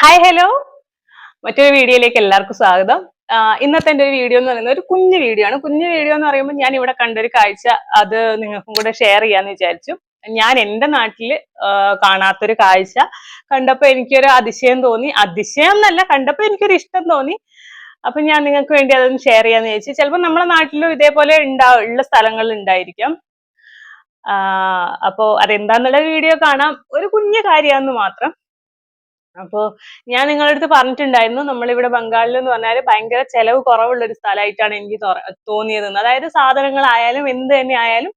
Hi hello മറ്റൊരു വീഡിയോയിലേക്ക് എല്ലാവർക്കും സ്വാഗതം. ഇന്നത്തെ എന്റെ ഒരു വീഡിയോ എന്ന് പറയുന്നത് ഒരു കുഞ്ഞു വീഡിയോ ആണ്. കുഞ്ഞു വീഡിയോ എന്ന് പറയുമ്പോൾ ഞാൻ ഇവിടെ കണ്ടൊരു കാഴ്ച അത് നിങ്ങൾക്കും കൂടെ ഷെയർ ചെയ്യാന്ന് വിചാരിച്ചു. ഞാൻ എന്റെ നാട്ടിൽ കാണാത്തൊരു കാഴ്ച. കണ്ടപ്പോൾ എനിക്കൊരു അതിശയം തോന്നി. അതിശയം എന്നല്ല കണ്ടപ്പോൾ എനിക്കൊരു ഇഷ്ടം തോന്നി. അപ്പൊ ഞാൻ നിങ്ങൾക്ക് വേണ്ടി അതൊന്ന് ഷെയർ ചെയ്യാന്ന് ചോദിച്ചു ചിലപ്പോൾ നമ്മുടെ നാട്ടിലും ഇതേപോലെ ഉണ്ടാ ഉള്ള സ്ഥലങ്ങളിൽ ഉണ്ടായിരിക്കാം. അപ്പോ അതെന്താന്നുള്ള വീഡിയോ കാണാം. ഒരു കുഞ്ഞു കാര്യമാണെന്ന് മാത്രം. അപ്പോ ഞാൻ നിങ്ങളുടെ അടുത്ത് പറഞ്ഞിട്ടുണ്ടായിരുന്നു നമ്മളിവിടെ ബംഗാളിൽ എന്ന് പറഞ്ഞാൽ ഭയങ്കര ചെലവ് കുറവുള്ള ഒരു സ്ഥലമായിട്ടാണ് എനിക്ക് തോന്നിയത് അതായത് സാധനങ്ങളായാലും എന്ത് തന്നെ ആയാലും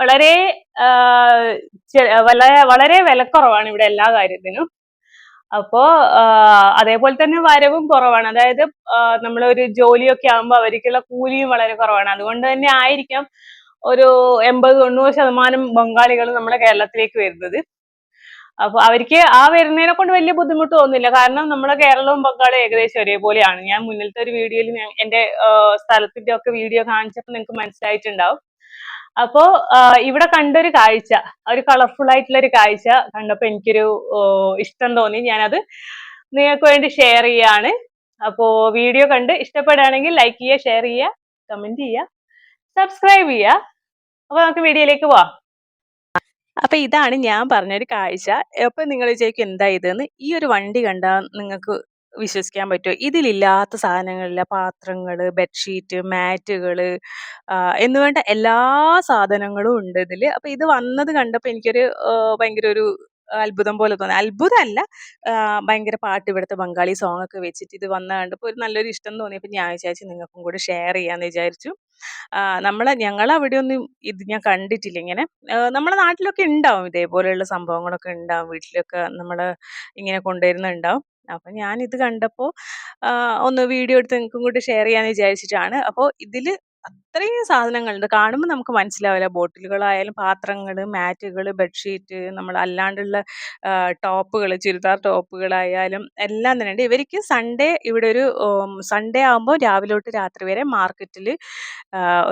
വളരെ വളരെ വളരെ വിലക്കുറവാണ് ഇവിടെ എല്ലാ കാര്യത്തിനും. അപ്പോ അതേപോലെ തന്നെ വരവും കുറവാണ്. അതായത് നമ്മളൊരു ജോലിയൊക്കെ ആകുമ്പോൾ അവർക്കുള്ള കൂലിയും വളരെ കുറവാണ്. അതുകൊണ്ട് തന്നെ ആയിരിക്കാം ഒരു എൺപത് തൊണ്ണൂറ് ശതമാനം ബംഗാളികൾ നമ്മുടെ കേരളത്തിലേക്ക് വരുന്നത്. അപ്പൊ അവർക്ക് ആ വരുന്നതിനെ കൊണ്ട് വലിയ ബുദ്ധിമുട്ട് തോന്നുന്നില്ല. കാരണം നമ്മുടെ കേരളവും ബംഗാളും ഏകദേശം ഒരേപോലെയാണ്. ഞാൻ മുന്നിലത്തെ ഒരു വീഡിയോയിൽ ഞാൻ എന്റെ സ്ഥലത്തിന്റെ ഒക്കെ വീഡിയോ കാണിച്ചപ്പോൾ നിങ്ങൾക്ക് മനസ്സിലായിട്ടുണ്ടാവും. അപ്പോ ഇവിടെ കണ്ടൊരു കാഴ്ച ഒരു കളർഫുൾ ആയിട്ടുള്ള ഒരു കാഴ്ച കണ്ടപ്പോൾ എനിക്കൊരു ഇഷ്ടം തോന്നി. ഞാനത് നിങ്ങൾക്ക് വേണ്ടി ഷെയർ ചെയ്യാണ്. അപ്പോ വീഡിയോ കണ്ട് ഇഷ്ടപ്പെടുകയാണെങ്കിൽ ലൈക്ക് ചെയ്യുക ഷെയർ ചെയ്യുക കമന്റ് ചെയ്യുക സബ്സ്ക്രൈബ് ചെയ്യുക. അപ്പൊ നമുക്ക് വീഡിയോയിലേക്ക് പോവാം. അപ്പൊ ഇതാണ് ഞാൻ പറഞ്ഞൊരു കാഴ്ച. അപ്പൊ നിങ്ങൾ വിചാരിക്കും എന്താ ഇതെന്ന്? ഈ ഒരു വണ്ടി കണ്ടാൽ നിങ്ങൾക്ക് വിശ്വസിക്കാൻ പറ്റുമോ ഇതിലില്ലാത്ത സാധനങ്ങളില്ല. പാത്രങ്ങൾ ബെഡ്ഷീറ്റ് മാറ്റുകൾ എന്ന് വേണ്ട എല്ലാ സാധനങ്ങളും ഉണ്ട് ഇതിൽ. അപ്പൊ ഇത് വന്നത് കണ്ടപ്പോൾ എനിക്കൊരു ഭയങ്കര ഒരു അത്ഭുതം പോലെ തോന്നി. അത്ഭുതമല്ല ഭയങ്കര പാട്ട് ഇവിടുത്തെ ബംഗാളി സോങ് ഒക്കെ വെച്ചിട്ട് ഇത് വന്ന കണ്ടപ്പോൾ ഒരു നല്ലൊരു ഇഷ്ടം തോന്നിയപ്പോൾ ഞാൻ വിചാരിച്ചു നിങ്ങൾക്കും കൂടി ഷെയർ ചെയ്യാന്ന് വിചാരിച്ചു. നമ്മളെ ഞങ്ങളവിടെ ഒന്നും ഇത് ഞാൻ കണ്ടിട്ടില്ല ഇങ്ങനെ. നമ്മളെ നാട്ടിലൊക്കെ ഉണ്ടാവും ഇതേപോലെയുള്ള സംഭവങ്ങളൊക്കെ ഉണ്ടാവും വീട്ടിലൊക്കെ നമ്മൾ ഇങ്ങനെ കൊണ്ടുവരുന്നുണ്ടാവും. അപ്പൊ ഞാൻ ഇത് കണ്ടപ്പോ ഒന്ന് വീഡിയോ എടുത്ത് നിങ്ങൾക്കും കൂടി ഷെയർ ചെയ്യാന്ന് വിചാരിച്ചിട്ടാണ്. അപ്പോൾ ഇതിൽ അത്രയും സാധനങ്ങളുണ്ട്. കാണുമ്പോൾ നമുക്ക് മനസ്സിലാവില്ല. ബോട്ടിലുകളായാലും പാത്രങ്ങൾ മാറ്റുകൾ ബെഡ്ഷീറ്റ് നമ്മൾ അല്ലാണ്ടുള്ള ടോപ്പുകൾ ചുരിദാർ ടോപ്പുകളായാലും എല്ലാം തന്നെ ഉണ്ട്. ഇവർക്ക് സൺഡേ ഇവിടെ ഒരു സൺഡേ ആകുമ്പോൾ രാവിലെ തൊട്ട് രാത്രി വരെ മാർക്കറ്റിൽ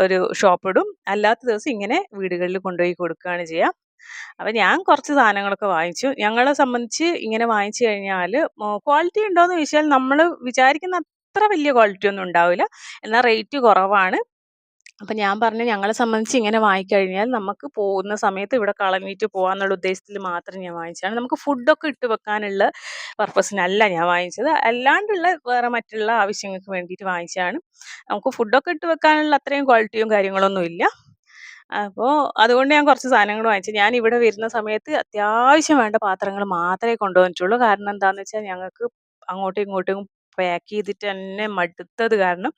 ഒരു ഷോപ്പ് ഇടും. അല്ലാത്ത ദിവസം ഇങ്ങനെ വീടുകളിൽ കൊണ്ടുപോയി കൊടുക്കുകയാണ് ചെയ്യുക അപ്പൊ ഞാൻ കുറച്ച് സാധനങ്ങളൊക്കെ വാങ്ങിച്ചു. ഞങ്ങളെ സംബന്ധിച്ച് ഇങ്ങനെ വാങ്ങിച്ചു കഴിഞ്ഞാൽ ക്വാളിറ്റി ഉണ്ടോ എന്ന് ചോദിച്ചാൽ നമ്മൾ വിചാരിക്കുന്ന അത്ര വലിയ ക്വാളിറ്റി ഒന്നും ഉണ്ടാവില്ല. എന്നാൽ റേറ്റ് കുറവാണ്. അപ്പൊ ഞാൻ പറഞ്ഞു ഞങ്ങളെ സംബന്ധിച്ച് ഇങ്ങനെ വാങ്ങിക്കഴിഞ്ഞാൽ നമുക്ക് പോകുന്ന സമയത്ത് ഇവിടെ കളഞ്ഞിട്ട് പോകാന്നുള്ള ഉദ്ദേശത്തിൽ മാത്രം ഞാൻ വാങ്ങിച്ചതാണ്. നമുക്ക് ഫുഡൊക്കെ ഇട്ട് വെക്കാനുള്ള പർപ്പസിനല്ല ഞാൻ വാങ്ങിച്ചത്. അല്ലാണ്ടുള്ള വേറെ മറ്റുള്ള ആവശ്യങ്ങൾക്ക് വേണ്ടിയിട്ട് വാങ്ങിച്ചതാണ്. നമുക്ക് ഫുഡൊക്കെ ഇട്ട് വെക്കാനുള്ള അത്രയും ക്വാളിറ്റിയും കാര്യങ്ങളൊന്നും ഇല്ല. അപ്പോൾ അതുകൊണ്ട് ഞാൻ കുറച്ച് സാധനങ്ങൾ വാങ്ങിച്ചു. ഞാൻ ഇവിടെ വരുന്ന സമയത്ത് അത്യാവശ്യം വേണ്ട പാത്രങ്ങൾ മാത്രമേ കൊണ്ടുവന്നിട്ടുള്ളൂ. കാരണം എന്താണെന്ന് വെച്ചാൽ ഞങ്ങൾക്ക് അങ്ങോട്ടും ഇങ്ങോട്ടും പാക്ക് ചെയ്തിട്ട് തന്നെ മടുത്തത് കാരണം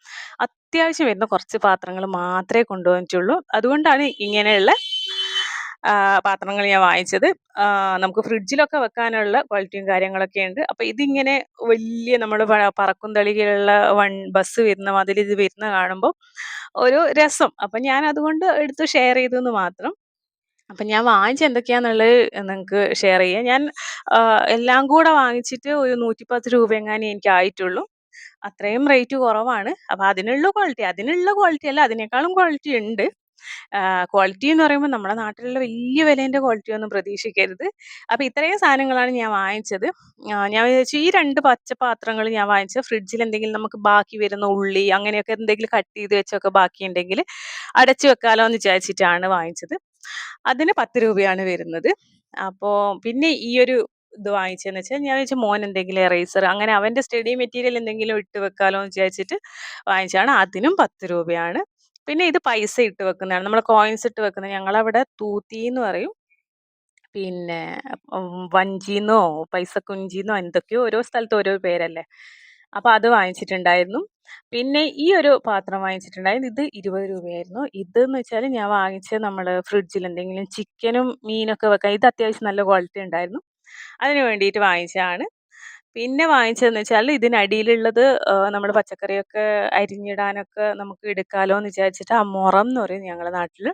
അത്യാവശ്യം വരുന്ന കുറച്ച് പാത്രങ്ങൾ മാത്രമേ കൊണ്ടുവന്നിട്ടുള്ളൂ. അതുകൊണ്ടാണ് ഇങ്ങനെയുള്ള പാത്രങ്ങൾ ഞാൻ വാങ്ങിച്ചത്. നമുക്ക് ഫ്രിഡ്ജിലൊക്കെ വെക്കാനുള്ള ക്വാളിറ്റിയും കാര്യങ്ങളൊക്കെ ഉണ്ട്. അപ്പൊ ഇതിങ്ങനെ വലിയ നമ്മൾ പറക്കും തളികളുള്ള വൺ ബസ് വരുന്ന മാതിരി ഇത് വരുന്ന കാണുമ്പോൾ ഒരു രസം. അപ്പൊ ഞാൻ അതുകൊണ്ട് എടുത്ത് ഷെയർ ചെയ്തു എന്ന് മാത്രം. അപ്പൊ ഞാൻ വാങ്ങിച്ച എന്തൊക്കെയാന്നുള്ളത് നിങ്ങൾക്ക് ഷെയർ ചെയ്യാം. ഞാൻ എല്ലാം കൂടെ വാങ്ങിച്ചിട്ട് ഒരു നൂറ്റിപ്പത്ത് രൂപ എങ്ങാനും എനിക്ക് ആയിട്ടുള്ളൂ. അത്രയും റേറ്റ് കുറവാണ്. അപ്പൊ അതിനുള്ള ക്വാളിറ്റി അതിനുള്ള ക്വാളിറ്റി അല്ല അതിനേക്കാളും ക്വാളിറ്റി ഉണ്ട്. ക്വാളിറ്റി എന്ന് പറയുമ്പോൾ നമ്മുടെ നാട്ടിലുള്ള വലിയ വിലേന്റെ ക്വാളിറ്റി ഒന്നും പ്രതീക്ഷിക്കരുത്. അപ്പൊ ഇത്രയും സാധനങ്ങളാണ് ഞാൻ വാങ്ങിച്ചത്. ഞാൻ വിചാരിച്ചു ഈ രണ്ട് പച്ച പാത്രങ്ങൾ ഞാൻ വാങ്ങിച്ചത് ഫ്രിഡ്ജിൽ എന്തെങ്കിലും നമുക്ക് ബാക്കി വരുന്ന ഉള്ളി അങ്ങനെയൊക്കെ എന്തെങ്കിലും കട്ട് ചെയ്ത് വെച്ചൊക്കെ ബാക്കി ഉണ്ടെങ്കിൽ അടച്ചു വെക്കാലോ എന്ന് വിചാരിച്ചിട്ടാണ് വാങ്ങിച്ചത്. അതിന് പത്ത് രൂപയാണ് വരുന്നത്. അപ്പോ പിന്നെ ഈ ഒരു ഇത് വാങ്ങിച്ചതെന്ന് വെച്ചാൽ ഞാൻ വെച്ചാൽ മോൻ എന്തെങ്കിലും എറേസർ അങ്ങനെ അവന്റെ സ്റ്റഡി മെറ്റീരിയൽ എന്തെങ്കിലും ഇട്ട് വെക്കാലോ എന്ന് വിചാരിച്ചിട്ട് വാങ്ങിച്ചാണ് അതിനും പത്ത് രൂപയാണ്. പിന്നെ ഇത് പൈസ ഇട്ട് വെക്കുന്നതാണ്. നമ്മൾ കോയിൻസ് ഇട്ട് വെക്കുന്നത്. ഞങ്ങളവിടെ തൂത്തി എന്ന് പറയും. പിന്നെ വഞ്ചിന്നോ പൈസ കുഞ്ചിന്നോ എന്തൊക്കെയോ ഓരോ സ്ഥലത്ത് ഓരോ പേരല്ലേ. അപ്പൊ അത് വാങ്ങിച്ചിട്ടുണ്ടായിരുന്നു. പിന്നെ ഈ ഒരു പാത്രം വാങ്ങിച്ചിട്ടുണ്ടായിരുന്നു. ഇത് ഇരുപത് രൂപയായിരുന്നു. ഇതെന്ന് വെച്ചാൽ ഞാൻ വാങ്ങിച്ചത് നമ്മൾ ഫ്രിഡ്ജിൽ എന്തെങ്കിലും ചിക്കനും മീനൊക്കെ വെക്കാൻ ഇത് അത്യാവശ്യം നല്ല ക്വാളിറ്റി ഉണ്ടായിരുന്നു. അതിന് വേണ്ടിയിട്ട് വാങ്ങിച്ചതാണ്. പിന്നെ വാങ്ങിച്ചതെന്ന് വെച്ചാൽ ഇതിനടിയിലുള്ളത് നമ്മൾ പച്ചക്കറിയൊക്കെ അരിഞ്ഞിടാനൊക്കെ നമുക്ക് എടുക്കാലോ എന്ന് വിചാരിച്ചിട്ട് ആ മുറം എന്ന് പറയും ഞങ്ങളുടെ നാട്ടിൽ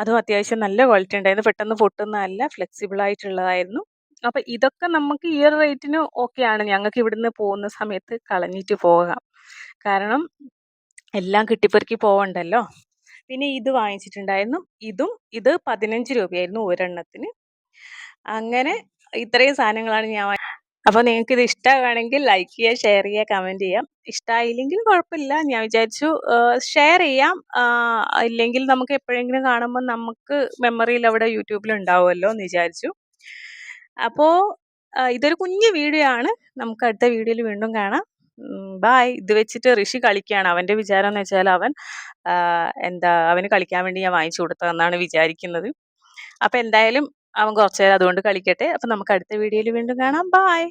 അതും അത്യാവശ്യം നല്ല ക്വാളിറ്റി ഉണ്ടായിരുന്നു. പെട്ടെന്ന് പൊട്ടുന്നതല്ല ഫ്ലെക്സിബിൾ ആയിട്ടുള്ളതായിരുന്നു. അപ്പൊ ഇതൊക്കെ നമുക്ക് ഈ ഒരു റേറ്റിന് ഓക്കെയാണ് ഞങ്ങൾക്ക് ഇവിടുന്ന് പോകുന്ന സമയത്ത് കളഞ്ഞിട്ട് പോകാം. കാരണം എല്ലാം കിട്ടിപ്പെറുക്കി പോവണ്ടല്ലോ? പിന്നെ ഇത് വാങ്ങിച്ചിട്ടുണ്ടായിരുന്നു. ഇതും ഇത് പതിനഞ്ച് രൂപയായിരുന്നു ഒരെണ്ണത്തിന്. അങ്ങനെ ഇത്രയും സാധനങ്ങളാണ് ഞാൻ അപ്പൊ അപ്പോൾ നിങ്ങൾക്ക് ഇത് ഇഷ്ടമാണെങ്കിൽ ലൈക്ക് ചെയ്യുക ഷെയർ ചെയ്യുക കമന്റ് ചെയ്യാം. ഇഷ്ടമായില്ലെങ്കിൽ കുഴപ്പമില്ല. ഞാൻ വിചാരിച്ചു ഷെയർ ചെയ്യാം. ഇല്ലെങ്കിൽ നമുക്ക് എപ്പോഴെങ്കിലും കാണുമ്പോൾ നമുക്ക് മെമ്മറിയിൽ അവിടെ യൂട്യൂബിൽ ഉണ്ടാവുമല്ലോ എന്ന് വിചാരിച്ചു. അപ്പോൾ ഇതൊരു കുഞ്ഞു വീഡിയോ ആണ്. നമുക്ക് അടുത്ത വീഡിയോയിൽ വീണ്ടും കാണാം. ബായ് ഇത് വെച്ചിട്ട് ഋഷി കളിക്കുകയാണ്. അവന്റെ വിചാരം എന്ന് വെച്ചാൽ അവൻ എന്താ അവന് കളിക്കാൻ വേണ്ടി ഞാൻ വാങ്ങിച്ചു കൊടുത്തതെന്നാണ് വിചാരിക്കുന്നത്. അപ്പോൾ എന്തായാലും അവൻ കുറച്ചേരം അതുകൊണ്ട് കളിക്കട്ടെ. അപ്പോൾ നമുക്ക് അടുത്ത വീഡിയോയിൽ വീണ്ടും കാണാം. ബായ്